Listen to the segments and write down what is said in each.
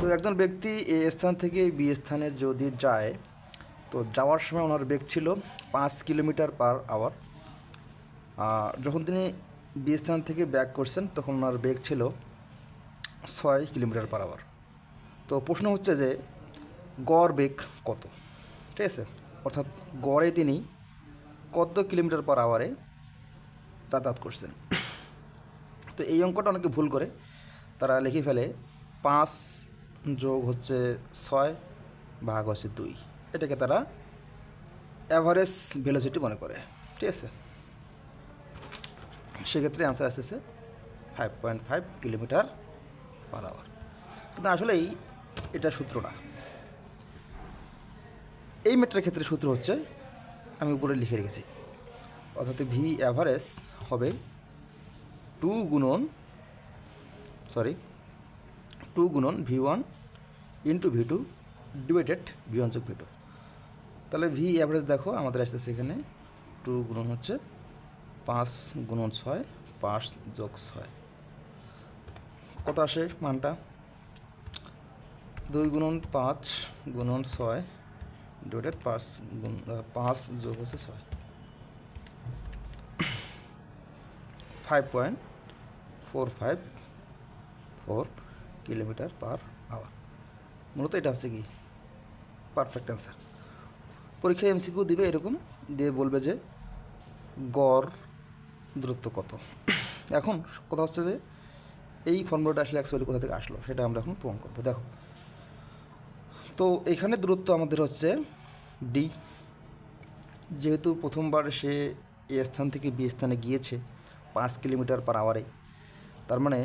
তো একজন ব্যক্তি এ স্থান থেকে বি স্থানে যদি যায়, তো যাওয়ার সময় ওনার বেগ ছিল পাঁচ কিলোমিটার পার আওয়ার। যখন তিনি বি স্থান থেকে ব্যাক করছেন, তখন ওনার বেগ ছিল ছয় কিলোমিটার পার আওয়ার। তো প্রশ্ন হচ্ছে যে, গড় বেগ কত? ঠিক আছে? অর্থাৎ গড়ে তিনি কত কিলোমিটার পার আওয়ারে যাতায়াত করছেন? তো এই অঙ্কটা অনেকে ভুল করে। তারা লিখে ফেলে পাঁচ যোগ হচ্ছে ছয় ভাগ হচ্ছে দুই। এটাকে তারা অ্যাভারেজ ভেলোসিটি মনে করে, ঠিক আছে? সেক্ষেত্রে অ্যান্সার আসতেছে five point five kilometre per hour কিন্তু আসলেই এটা সূত্র না। এই মেট্রের ক্ষেত্রে সূত্র হচ্ছে, আমি উপরে লিখে রেখেছি, অর্থাৎ ভি অ্যাভারেজ হবে টু গুণন সরি টু গুণন V one into V two divided V one যোগ ভি টু। তাহলে ভি অ্যাভারেজ দেখো, আমাদের আসতেছে এখানে টু গুণন হচ্ছে পাঁচ গুণন ছয়, পাঁচ যোগ ছয়। কত আসে মানটা? দুই গুণন পাঁচ গুণন ছয় ডিভাইডেড পাঁচ গুণ, পাঁচ যোগ হচ্ছে ছয়। Five point four five four kilometre per hour মূলত এটা হচ্ছে কি? পারফেক্ট অ্যান্সার পরীক্ষায় এমসিকিউ দিবে এরকম, দিয়ে বলবে যে গড় দূরত্ব কত। এখন কথা হচ্ছে যে এই ফর্মুলাটা আসলে অ্যাকচুয়ালি কোথা থেকে আসলো, সেটা আমরা এখন প্রমাণ করব। দেখো, তো এখানে দূরত্ব আমাদের হচ্ছে ডি যেহেতু প্রথমবার সে এ স্থান থেকে বি স্থানে গিয়েছে পাঁচ কিলোমিটার পার আওয়ারে তার মানে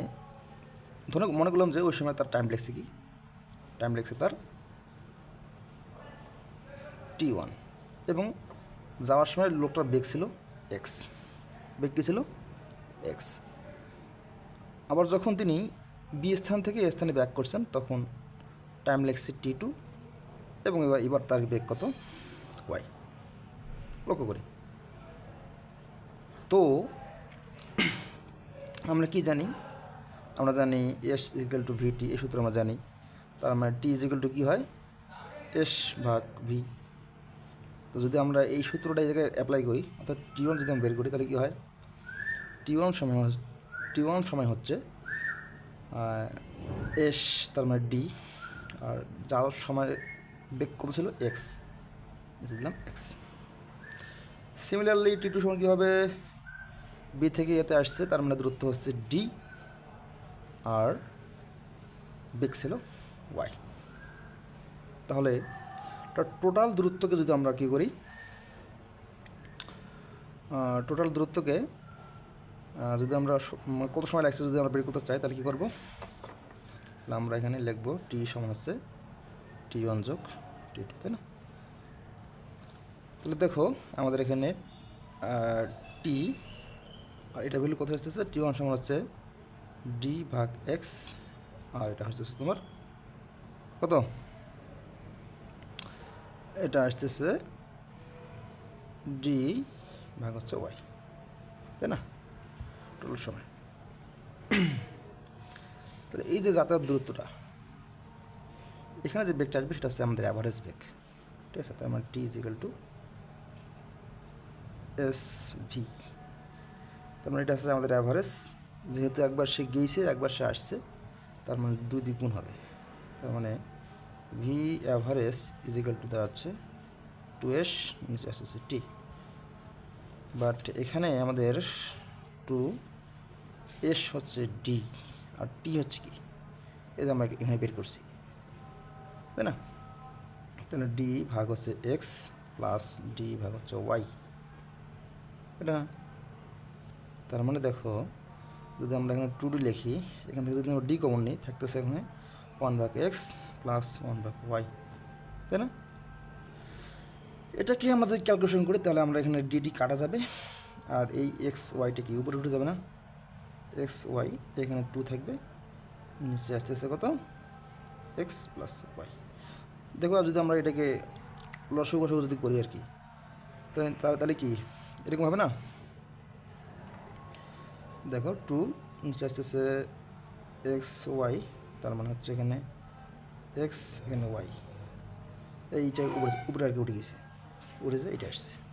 ধরে মনে করলাম যে ওই সময় তার টাইম লেগছে কি? টাইম লেগছে তার টি ওয়ান এবং যাওয়ার সময় লোকটার বেগ ছিল এক্স বেগ কী ছিল এক্স আবার যখন তিনি বি স্থান থেকে এ স্থানে ব্যাক করছেন, তখন টাইম লেগছে টি টু এবং এবার এবার তার বেগ কত? ওয়াই লক্ষ্য করি। তো, আমরা কি জানি? আমরা জানি S is equal to V T এই সূত্র আমরা জানি। তার মানে টি ইজিক্যাল টু কী হয়? এস ভাগ ভি তো যদি আমরা এই সূত্রটা এই জায়গায় অ্যাপ্লাই করি, অর্থাৎ টি ওয়ান যদি আমরা বের করি, তাহলে কী হয়? টি ওয়ান সময় টি ওয়ান সময় হচ্ছে এস তার মানে ডি আর যাওয়ার সময় বেগ কত ছিল? এক্স বুঝে দিলাম এক্স সিমিলারলি টি টু সময় কী হবে? বি থেকে এতে আসছে, তার মানে দূরত্ব হচ্ছে ডি আর বেগ ছিল ওয়াই। তাহলে টোটাল দূরত্বকে যদি আমরা কী করি টোটাল দূরত্বকে যদি আমরা কত সময় লাগছে যদি আমরা বের করতে চাই, তাহলে কী করব? তাহলে আমরা এখানে লিখব টি সমান হচ্ছে টি ওয়ান যোগ টি টু তাই না? তাহলে দেখো আমাদের এখানে টি আর এটা ভ্যালু কোথায় আসতেছে? টি ওয়ান সমান হচ্ছে ডি ভাগ এক্স আর এটা হচ্ছে তোমার কত? এটা আসতেছে ডি ভাগ হচ্ছে ওয়াই তাই না? টোটাল সময়। তাহলে এই যে যাতায়াত দূরত্বটা, এখানে যে বেগটা আসবে সেটা হচ্ছে আমাদের অ্যাভারেজ বেগ, ঠিক আছে? তার মানে T is equal to S V তার মানে এটা হচ্ছে আমাদের অ্যাভারেজ যেহেতু একবার সে গিয়েছে একবার সে আসছে, তার মানে দুই দ্বিগুণ হবে। তার মানে V average is equal to দাঁড়াচ্ছে টু এস নিচে আসতেছে টি বাট এখানে আমাদের টু এস হচ্ছে ডি আর টি হচ্ছে কি? যে আমরা এখানে বের করছি। তাই না? তাহলে ডি ভাগ হচ্ছে এক্স প্লাস ডি ভাগ হচ্ছে ওয়াই এটা? তার মানে দেখো যদি আমরা এখানে টু ডি লিখি, এখান থেকে যদি আমরা ডি কমন নিই, থাকতেছে এখানে ওয়ান ভাগ এক্স প্লাস ওয়ান ভাগ ওয়াই তাই না? এটাকে আমরা যদি ক্যালকুলেশন করি, তাহলে আমরা এখানে ডিডি কাটা যাবে, আর এই এক্স ওয়াইটা কি, উপরে উঠে যাবে না? এক্স ওয়াই এখানে টু থাকবে, নিচে আসতেছে কত? এক্স প্লাস ওয়াই দেখো যদি আমরা এটাকে লসু বসু যদি করি আর কি তাহলে কি, এরকম হবে না? দেখো টু নিচে আসতেছে এক্স ওয়াই তার মানে হচ্ছে এখানে এক্স এখানে ওয়াই এইটা উপরে উপরে আর কি উঠে গেছে। উঠেছে এটা আসছে।